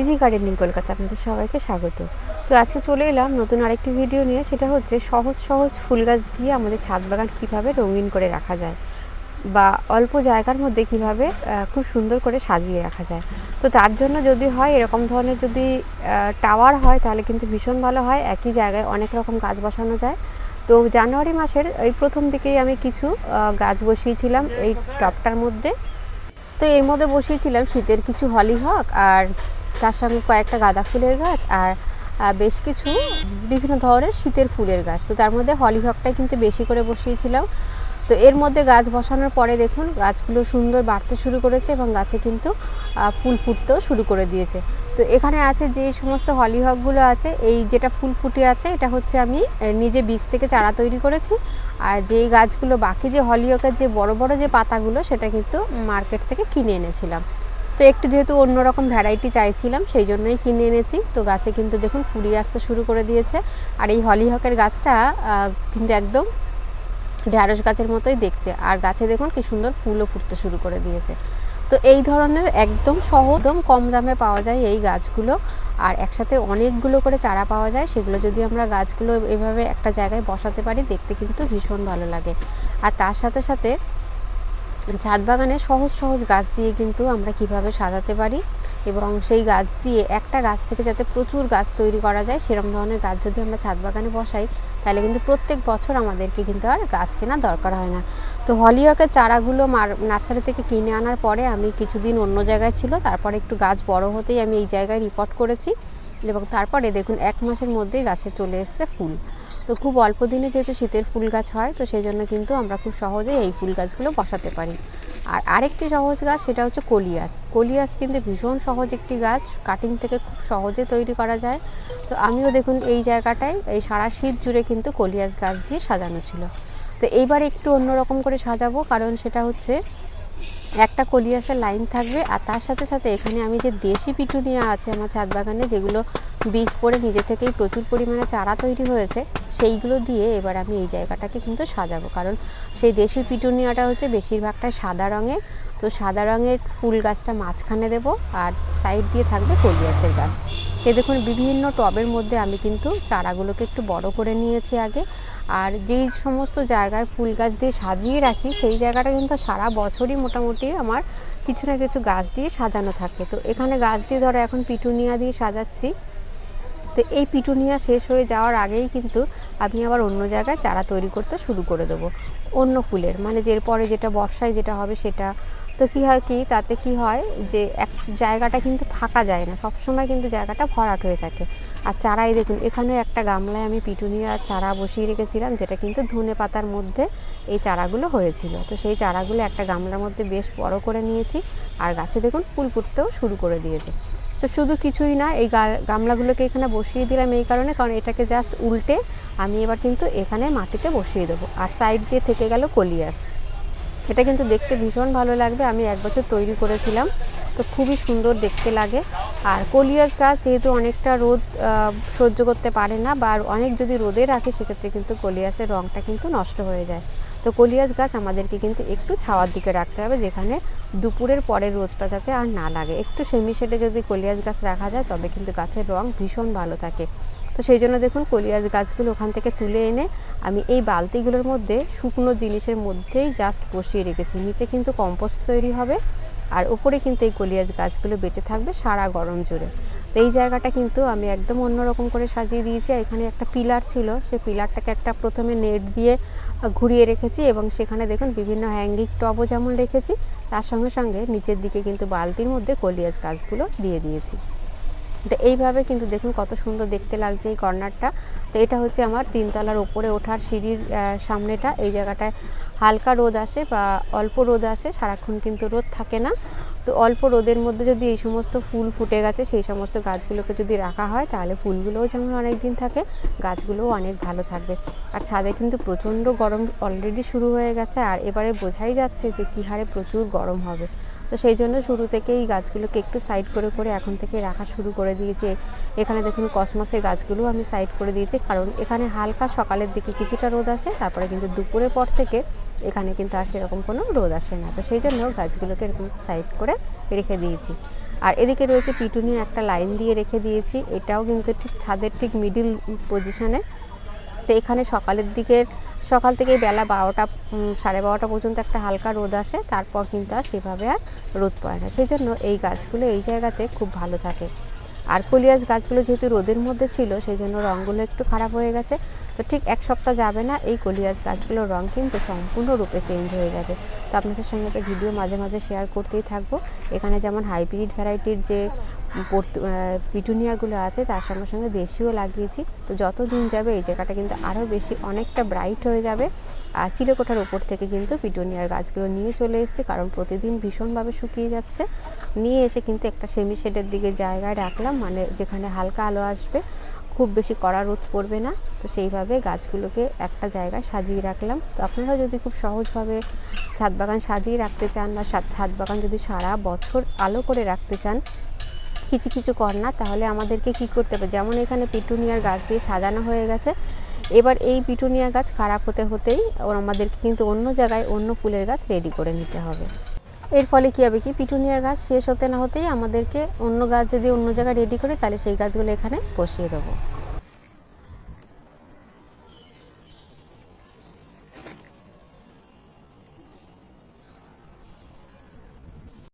Easy gardening Kolkata আপনাদের সবাইকে স্বাগত। তো আজকে চলে এলাম নতুন আরেকটি ভিডিও নিয়ে, সেটা হচ্ছে সহজ সহজ ফুল গাছ দিয়ে আমাদের ছাদ বাগান কীভাবে রঙিন করে রাখা যায় বা অল্প জায়গার মধ্যে কীভাবে খুব সুন্দর করে সাজিয়ে রাখা যায়। তো তার জন্য যদি হয়, এরকম ধরনের যদি টাওয়ার হয়, তাহলে কিন্তু ভীষণ ভালো হয়। একই জায়গায় অনেক রকম গাছ বসানো যায়। তো জানুয়ারি মাসের এই প্রথম দিকেই আমি কিছু গাছ বসিয়েছিলাম এই টবটার মধ্যে। তো এর মধ্যে বসিয়েছিলাম শীতের কিছু হলিহক আর তার সঙ্গে কয়েকটা গাঁদা ফুলের গাছ আর বেশ কিছু বিভিন্ন ধরনের শীতের ফুলের গাছ। তো তার মধ্যে হলিহকটাই কিন্তু বেশি করে বসিয়েছিলাম। তো এর মধ্যে গাছ বসানোর পরে দেখুন, গাছগুলো সুন্দর বাড়তে শুরু করেছে এবং গাছে কিন্তু ফুল ফুটতেও শুরু করে দিয়েছে। তো এখানে আছে যে সমস্ত হলিহকগুলো আছে, এই যেটা ফুল ফুটে আছে, এটা হচ্ছে আমি নিজে বীজ থেকে চারা তৈরি করেছি। আর যেই গাছগুলো বাকি যে হলিহকের যে বড় বড় যে পাতাগুলো, সেটা কিন্তু মার্কেট থেকে কিনে এনেছিলাম। তো একটু যেহেতু অন্যরকম ভ্যারাইটি চাইছিলাম সেই জন্যই কিনে এনেছি। তো গাছে কিন্তু দেখুন কুড়ি আসতে শুরু করে দিয়েছে। আর এই হলিহকের গাছটা কিন্তু একদম ঢ্যাঁড়স গাছের মতোই দেখতে। আর গাছে দেখুন কি সুন্দর ফুলও ফুটতে শুরু করে দিয়েছে। তো এই ধরনের একদম সহ একদম কম দামে পাওয়া যায় এই গাছগুলো। আর একসাথে অনেকগুলো করে চারা পাওয়া যায়। সেগুলো যদি আমরা গাছগুলো এভাবে একটা জায়গায় বসাতে পারি, দেখতে কিন্তু ভীষণ ভালো লাগে। আর তার সাথে সাথে ছাদ বাগানে সহজ সহজ গাছ দিয়ে কিন্তু আমরা কীভাবে সাজাতে পারি এবং সেই গাছ দিয়ে একটা গাছ থেকে যাতে প্রচুর গাছ তৈরি করা যায় সেরকম ধরনের গাছ যদি আমরা ছাদ বাগানে বসাই, তাহলে কিন্তু প্রত্যেক বছর আমাদেরকে কিন্তু আর গাছ কেনার দরকার হয় না। তো হলিহকের চারাগুলো মার- নার্সারি থেকে কিনে আনার পরে আমি কিছুদিন অন্য জায়গায় ছিল, তারপরে একটু গাছ বড় হতেই আমি এই জায়গায় রিপোর্ট করেছি। এবং তারপরে দেখুন, এক মাসের মধ্যেই গাছে চলে এসছে ফুল। তো খুব অল্প দিনে যেহেতু শীতের ফুল গাছ হয়, তো সেই জন্য কিন্তু আমরা খুব সহজেই এই ফুল গাছগুলো বসাতে পারি। আর আরেকটি সহজ গাছ সেটা হচ্ছে কলিয়াস। কলিয়াস কিন্তু ভীষণ সহজ একটি গাছ, কাটিং থেকে খুব সহজে তৈরি করা যায়। তো আমিও দেখুন এই জায়গাটায়, এই সারা শীত জুড়ে কিন্তু কলিয়াস গাছ দিয়ে সাজানো ছিল। তো এইবার একটু অন্যরকম করে সাজাবো, কারণ সেটা হচ্ছে একটা কলিয়াসের লাইন থাকবে আর তার সাথে সাথে এখানে আমি যে দেশি পিটুনিয়া আছে আমার ছাদ বাগানে, যেগুলো বীজ পড়ে নিজে থেকেই প্রচুর পরিমাণে চারা তৈরি হয়েছে, সেইগুলো দিয়ে এবার আমি এই জায়গাটাকে কিন্তু সাজাবো। কারণ সেই দেশি পিটুনিয়াটা হচ্ছে বেশিরভাগটাই সাদা রঙের তো সাদা রঙের ফুল গাছটা মাঝখানে দেবো আর সাইড দিয়ে থাকবে কলিয়াসের গাছ। তো দেখুন, বিভিন্ন টবের মধ্যে আমি কিন্তু চারাগুলোকে একটু বড় করে নিয়েছি আগে। আর যেই সমস্ত জায়গায় ফুল গাছ দিয়ে সাজিয়ে রাখি, সেই জায়গাটা কিন্তু সারা বছরই মোটামুটি আমার কিছু না কিছু গাছ দিয়ে সাজানো থাকে। তো এখানে গাছ দিয়ে ধরো এখন পিটুনিয়া দিয়ে সাজাচ্ছি। তো এই পিটুনিয়া শেষ হয়ে যাওয়ার আগেই কিন্তু আমি আবার অন্য জায়গায় চারা তৈরি করতে শুরু করে দেবো। অন্য ফুলের মানে যে পরে যেটা বর্ষায় যেটা হবে সেটা তো কী হয় কি, তাতে কি হয় যে এক জায়গাটা কিন্তু ফাঁকা যায় না, সবসময় কিন্তু জায়গাটা ভরাট হয়ে থাকে। আর চারাই দেখুন, এখানেও একটা গামলায় আমি পিটুনিয়া চারা বসিয়ে রেখেছিলাম, যেটা কিন্তু ধনে পাতার মধ্যে এই চারাগুলো হয়েছিল। তো সেই চারাগুলো একটা গামলার মধ্যে বেশ বড় করে নিয়েছি আর গাছে দেখুন ফুল ফুটতেও শুরু করে দিয়েছে। তো শুধু কিছুই না, এই গামলাগুলোকে এখানে বসিয়ে দিলাম এই কারণে, কারণ এটাকে জাস্ট উল্টে আমি এবার কিন্তু এখানে মাটিতে বসিয়ে দেবো। আর সাইড দিয়ে থেকে গেল কলিয়াস। এটা কিন্তু দেখতে ভীষণ ভালো লাগবে। আমি এক বছর তৈরি করেছিলাম। তো খুবই সুন্দর দেখতে লাগে। আর কলিয়াস গাছ যেহেতু অনেকটা রোদ সহ্য করতে পারে না বা অনেক যদি রোদে রাখে, সেক্ষেত্রে কিন্তু কলিয়াসের রঙটা কিন্তু নষ্ট হয়ে যায়। তো কলিয়াস গাছ আমাদেরকে কিন্তু একটু ছাওয়ার দিকে রাখতে হবে, যেখানে দুপুরের পরে রোদটা যাতে আর না লাগে। একটু সেমি শেডে যদি কলিয়াস গাছ রাখা যায়, তবে কিন্তু গাছের রং ভীষণ ভালো থাকে। তো সেই জন্য দেখুন কলিয়াজ গাছগুলো ওখান থেকে তুলে এনে আমি এই বালতিগুলোর মধ্যে শুকনো জিনিসের মধ্যেই জাস্ট বসিয়ে রেখেছি। নিচে কিন্তু কম্পোস্ট তৈরি হবে আর উপরে কিন্তু এই কলিয়াজ গাছগুলো বেঁচে থাকবে সারা গরম জুড়ে। তো এই জায়গাটা কিন্তু আমি একদম অন্যরকম করে সাজিয়ে দিয়েছি এখানে একটা পিলার ছিল, সেই পিলারটাকে একটা প্রথমে নেট দিয়ে ঘুরিয়ে রেখেছি এবং সেখানে দেখুন বিভিন্ন হ্যাঙ্গিং টবও যেমন রেখেছি, তার সঙ্গে সঙ্গে নিচের দিকে কিন্তু বালতির মধ্যে কলিয়াজ গাছগুলো দিয়ে দিয়েছি। তো এইভাবে কিন্তু দেখুন কত সুন্দর দেখতে লাগছে এই কর্নারটা। তো এটা হচ্ছে আমার তিনতলার ওপরে ওঠার সিঁড়ির সামনেটা। এই জায়গাটায় হালকা রোদ আসে বা অল্প রোদ আসে, সারাক্ষণ কিন্তু রোদ থাকে না। তো অল্প রোদের মধ্যে যদি এই সমস্ত ফুল ফুটে গেছে, সেই সমস্ত গাছগুলোকে যদি রাখা হয়, তাহলে ফুলগুলোও যেমন অনেক দিন থাকে, গাছগুলোও অনেক ভালো থাকবে। আর ছাদে কিন্তু প্রচণ্ড গরম অলরেডি শুরু হয়ে গেছে, আর এবারে বোঝাই যাচ্ছে যে কী হারে প্রচুর গরম হবে। তো সেই জন্য শুরু থেকেই গাছগুলোকে একটু সাইড করে করে এখন থেকে রাখা শুরু করে দিয়েছে। এখানে দেখুন কসমসের গাছগুলো আমি সাইড করে দিয়েছি, কারণ এখানে হালকা সকালের দিকে কিছুটা রোদ আসে, তারপরে কিন্তু দুপুরের পর থেকে এখানে কিন্তু আর সেরকম কোনো রোদ আসে না। তো সেই জন্য গাছগুলোকে এরকম সাইড করে রেখে দিয়েছি। আর এদিকে রয়েছে পিটুনিয়া একটা লাইন দিয়ে রেখে দিয়েছি। এটাও কিন্তু ঠিক ছাদের ঠিক মিডিল পজিশানে তো এখানে সকালের দিকের, সকাল থেকে বেলা বারোটা সাড়ে বারোটা পর্যন্ত একটা হালকা রোদ আসে। তারপর কিন্তু আর সেভাবে আর রোদ পড়ে না। সেই জন্য এই গাছগুলো এই জায়গাতে খুব ভালো থাকে। আর কলিয়াস গাছগুলো যেহেতু রোদের মধ্যে ছিল, সেই জন্য রঙগুলো একটু খারাপ হয়ে গেছে। তো ঠিক এক সপ্তাহ যাবে না, এই কলিয়াস গাছগুলোর রঙ কিন্তু সম্পূর্ণরূপে চেঞ্জ হয়ে যাবে। তো আপনাদের সঙ্গে একটা ভিডিও মাঝে মাঝে শেয়ার করতেই থাকব। এখানে যেমন হাইব্রিড ভ্যারাইটির যে পিটুনিয়াগুলো আছে, তার সঙ্গে সঙ্গে দেশিও লাগিয়েছি। তো যত দিন যাবে, এই জায়গাটা কিন্তু আরও বেশি অনেকটা ব্রাইট হয়ে যাবে। আর চিলেকোঠার ওপর থেকে কিন্তু পিটুনিয়ার গাছগুলো নিয়ে চলে এসেছি, কারণ প্রতিদিন ভীষণভাবে শুকিয়ে যাচ্ছে। নিয়ে এসে কিন্তু একটা সেমি শেডের দিকে জায়গায় রাখলাম মানে যেখানে হালকা আলো আসবে। খুব বেশি কড়া রোদ পড়বে না। তো সেইভাবে গাছগুলোকে একটা জায়গায় সাজিয়ে রাখলাম। তো আপনারা যদি খুব সহজভাবে ছাদ বাগান সাজিয়ে রাখতে চান বা ছাদ বাগান যদি সারা বছর আলো করে রাখতে চান, কিছু কিছু কর্নার তাহলে আমাদেরকে কি করতে হবে? যেমন এখানে পিটুনিয়ার গাছ দিয়ে সাজানো হয়ে গেছে। এবার এই পিটুনিয়া গাছ খারাপ হতে হতেই আমাদেরকে কিন্তু অন্য জায়গায় অন্য ফুলের গাছ রেডি করে নিতে হবে। এর ফলে কী হবে কি? পিটুনিয়া গাছ শেষ হতে না হতেই আমাদেরকে অন্য গাছ যদি অন্য জায়গায় রেডি করে, তাহলে সেই গাছগুলো এখানে বসিয়ে দেবো।